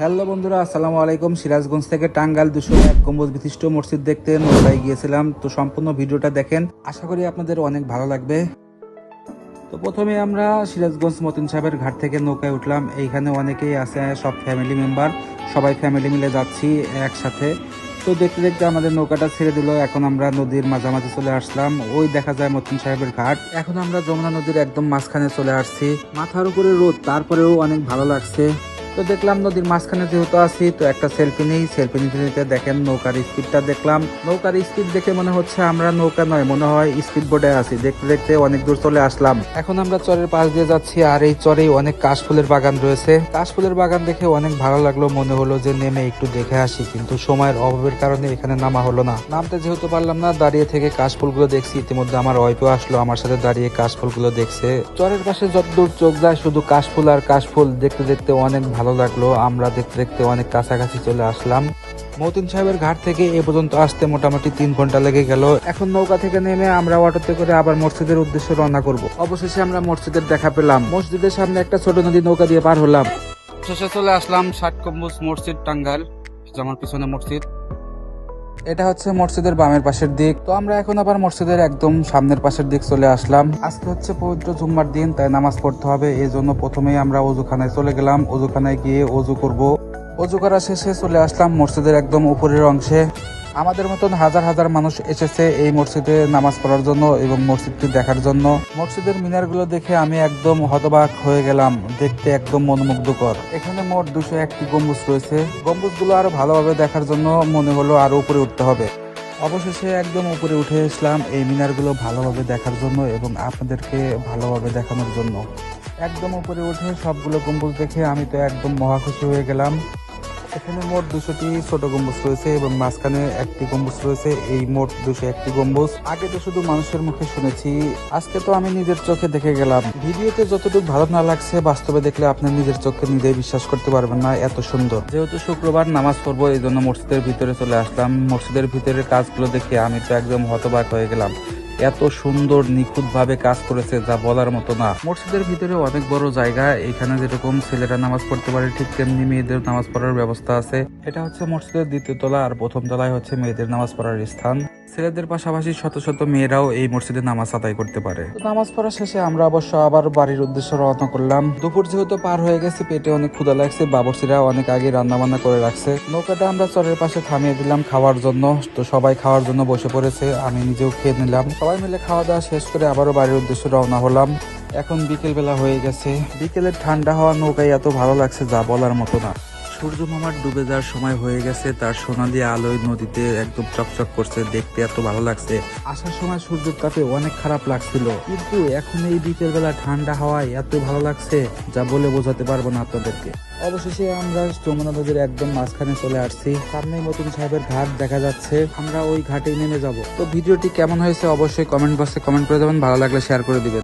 Hello বন্ধুরা, আসসালামু আলাইকুম। সিরাজগঞ্জ থেকে টাঙ্গাইল দুশো এক গম্বুজ বিশিষ্ট মসজিদ দেখতে নৌকায় গিয়েছিলাম। তো সম্পূর্ণ ভিডিওটা দেখেন। আশা করি আপনাদের অনেক ভালো লাগবে। তো প্রথমে আমরা সিরাজগঞ্জ মতিন সাহেবের ঘাট থেকে নৌকায় উঠলাম। এইখানে অনেকেই আছে, সব ফ্যামিলি মেম্বার সবাই ফ্যামিলি মিলে যাচ্ছি একসাথে। তো দেখতে দেখতে আমাদের নৌকাটা ছেড়ে দিল। এখন আমরা নদীর মাঝামাঝি চলে আসলাম। ওই দেখা যায় মতিন সাহেবের ঘাট। এখন আমরা যমুনা নদীর একদম মাঝখানে চলে আসছি। মাথার উপরে রোদ, তারপরেও অনেক ভালো লাগছে। তো দেখলাম নদীর মাঝখানে যেহেতু আছি, তো একটা সেলফি নেই। সেলফি নিতে নিতে দেখেন নৌকার স্পিডটা দেখলাম। নৌকার স্পিড দেখে মনে হচ্ছে আমরা নৌকা নয়, মনে হয় স্পিড বোটে আছি। দেখতে দেখতে অনেক দূর চলে আসলাম। এখন আমরা চরের পাশ দিয়ে যাচ্ছি, আর এই চরেই অনেক কাশফুলের বাগান রয়েছে। কাশফুলের বাগান দেখে অনেক ভালো লাগল, মনে হলো যে নেমে একটু দেখে আসি, কিন্তু সময়ের অভাবের কারণে এখানে নামা হলো না। নামতে যেহেতু পারলাম না, দাঁড়িয়ে থেকে কাশফুলগুলো দেখছি। ইতিমধ্যে আমার ওয়াইফও আসলো, আমার সাথে দাঁড়িয়ে কাশফুলগুলো দেখছে। চরের পাশে যতদূর চোখ যায়, শুধু কাশফুল আর কাশফুল দেখতে দেখতে অনেক ভালো লাগল। আমরা দেখতে দেখতে অনেক কাছাকাছি চলে আসলাম। মতিন সাহেবের ঘাট থেকে এ পর্যন্ত আসতে মোটামুটি তিন ঘণ্টা লেগে গেল। এখন নৌকা থেকে নেমে আমরা অটোতে করে আবার মসজিদের উদ্দেশ্যে রওনা করব। অবশেষে আমরা মসজিদের দেখা পেলাম। মসজিদের সামনে একটা ছোট নদী নৌকা দিয়ে পার হলাম। শেষে চলে আসলাম ষাট কম্বুজ মসজিদ টাঙ্গাল যেমন পিছনে মসজিদ। এটা হচ্ছে মসজিদের বামের পাশের দিক। তো আমরা এখন আবার মসজিদের একদম সামনের পাশের দিক চলে আসলাম। আজকে হচ্ছে পবিত্র জুম্মার দিন, তাই নামাজ পড়তে হবে। এই জন্য প্রথমেই আমরা অজুখানায় চলে গেলাম। অজুখানায় গিয়ে অজু করব। অজু করা শেষে চলে আসলাম মসজিদের একদম উপরের অংশে। আমাদের মতন হাজার হাজার মানুষ এসেছে এই মসজিদে নামাজ পড়ার জন্য এবং মসজিদটি দেখার জন্য। মসজিদের মিনারগুলো দেখে আমি একদম হতবাক হয়ে গেলাম, দেখতে একদম মনোমুগ্ধকর। এখানে মোট দুশো একটি গম্বুজ রয়েছে। গম্বুজগুলো আরও ভালোভাবে দেখার জন্য মনে হলো আরও উপরে উঠতে হবে। অবশেষে একদম উপরে উঠে এসলাম এই মিনারগুলো ভালোভাবে দেখার জন্য এবং আপনাদেরকে ভালোভাবে দেখানোর জন্য। একদম উপরে উঠে সবগুলো গম্বুজ দেখে আমি তো একদম মহাখুশি হয়ে গেলাম। এখানে মোট দুশোটি ছোট গম্বুজ রয়েছে এবং মাঝখানে একটি গম্বুজ রয়েছে, এই মোট দুশো একটি গম্বুজ। আগে তো শুধু মানুষের মুখে শুনেছি, আজকে তো আমি নিজের চোখে দেখে গেলাম। ভিডিওতে যতটুকু ভালো না লাগছে, বাস্তবে দেখলে আপনি নিজের চোখে নিজেই বিশ্বাস করতে পারবেন না, এত সুন্দর। যেহেতু শুক্রবার নামাজ পড়ব, এই জন্য মসজিদের ভিতরে চলে আসলাম। মসজিদের ভিতরে কাজগুলো দেখে আমি তো একদম হতবাক হয়ে গেলাম। এত সুন্দর নিখুঁত ভাবে কাজ করেছে যা বলার মতো না। মসজিদের ভিতরে অনেক বড় জায়গা, এখানে যেরকম ছেলেরা নামাজ পড়তে পারে, ঠিক তেমনি মেয়েদের নামাজ পড়ার ব্যবস্থা আছে। এটা হচ্ছে মসজিদের দ্বিতীয় তলা আর প্রথম তলায় হচ্ছে মেয়েদের নামাজ পড়ার স্থান। ছেলেদের পাশাপাশি শত শত মেয়েরাও এই মসজিদে নামাজ আদায় করতে পারে। নামাজ পড়া শেষে আমরা অবশ্য আবার বাড়ির উদ্দেশ্যে রওনা করলাম। দুপুর যেহেতু পার হয়ে গেছে, পেটে অনেক ক্ষুধা লাগছে বাবরসিরা অনেক আগে রান্না বান্না করে রাখছে। নৌকাটা আমরা চরের পাশে থামিয়ে দিলাম খাওয়ার জন্য। তো সবাই খাওয়ার জন্য বসে পড়েছে, আমি নিজেও খেয়ে নিলাম। সবাই মিলে খাওয়া দাওয়া শেষ করে আবারও বাড়ির উদ্দেশ্যে রওনা হলাম। এখন বিকেলবেলা হয়ে গেছে। বিকেলের ঠান্ডা হওয়া নৌকায় এত ভালো লাগছে যা বলার মতো না। সূর্য মামার ডুবে যাওয়ার সময় হয়ে গেছে, তার সোনালি আলোয় নদীতে একদম চকচক করছে, দেখতে এত ভালো লাগছে। আসার সময় সূর্যের তাপে অনেক খারাপ লাগছিল, কিন্তু এখন এই বিকেল বেলা ঠান্ডা হাওয়ায় এত ভালো লাগছে, যা বলে বোঝাতে পারব না আপনাদেরকে। অবশেষে আমরা যমুনা নদীর একদম মাঝখানে চলে আসছি সামনে মতুন সাহেবের ঘাট দেখা যাচ্ছে, আমরা ওই ঘাটে নেমে যাব। তো ভিডিওটি কেমন হয়েছে অবশ্যই কমেন্ট বক্সে কমেন্ট করে দেবেন, ভালো লাগলে শেয়ার করে দিবেন।